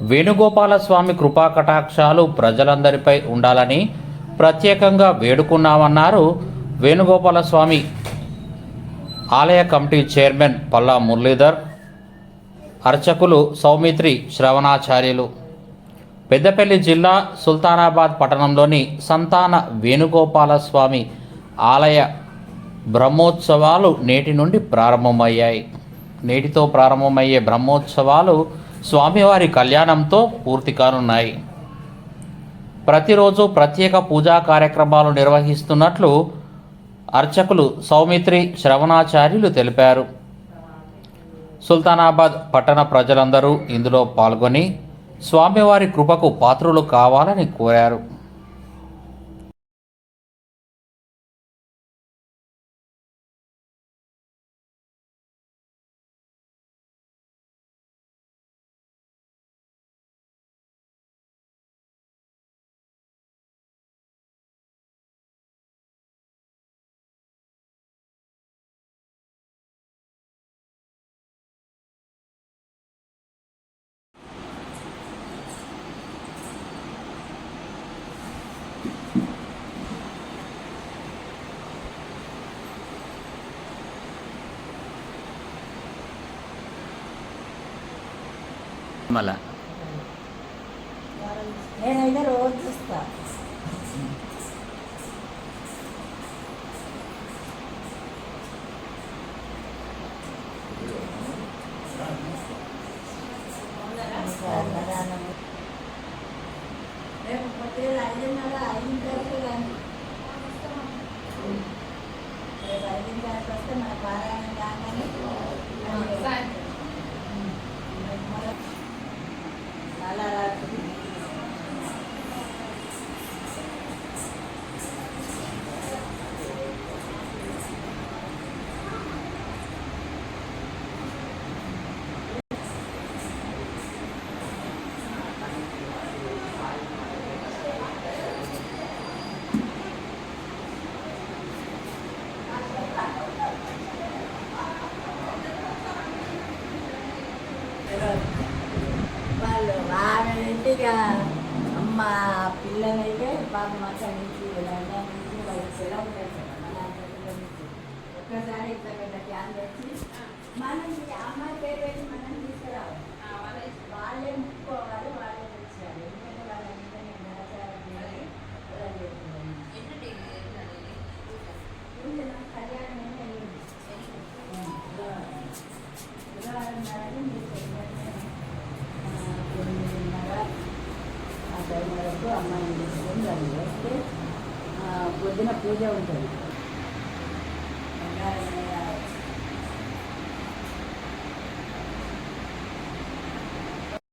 వేణుగోపాలస్వామి కృపా కటాక్షాలు ప్రజలందరిపై ఉండాలని ప్రత్యేకంగా వేడుకున్నామన్నారు వేణుగోపాలస్వామి ఆలయ కమిటీ చైర్మన్ పల్లా మురళీధర్ అర్చకులు సౌమిత్రి శ్రవణాచార్యులు. పెద్దపల్లి జిల్లా సుల్తానాబాద్ పట్టణంలోని సంతాన వేణుగోపాలస్వామి ఆలయ బ్రహ్మోత్సవాలు నేటి నుండి ప్రారంభమయ్యాయి. నేటితో ప్రారంభమయ్యే బ్రహ్మోత్సవాలు స్వామివారి కళ్యాణంతో పూర్తి కానున్నాయి. ప్రతిరోజు ప్రత్యేక పూజా కార్యక్రమాలు నిర్వహిస్తున్నట్లు అర్చకులు సౌమిత్రి శ్రవణాచార్యులు తెలిపారు. సుల్తానాబాద్ పట్టణ ప్రజలందరూ ఇందులో పాల్గొని స్వామివారి కృపకు పాత్రులు కావాలని కోరారు. మళ్ళా. నేనైతే రోజు చూస్తాను సెలవు పెట్టారు అలాంటి పిల్లల నుంచి. ఒక్కసారి ఇట్లా పెద్ద క్యాన్ తెచ్చి మనం అమ్మాయి పేరు పెట్టి మనం తీసుకురావాలి. అమ్మాయిని తీసుకొని దాన్ని వేస్తే పొద్దున పూజ ఉంటుంది.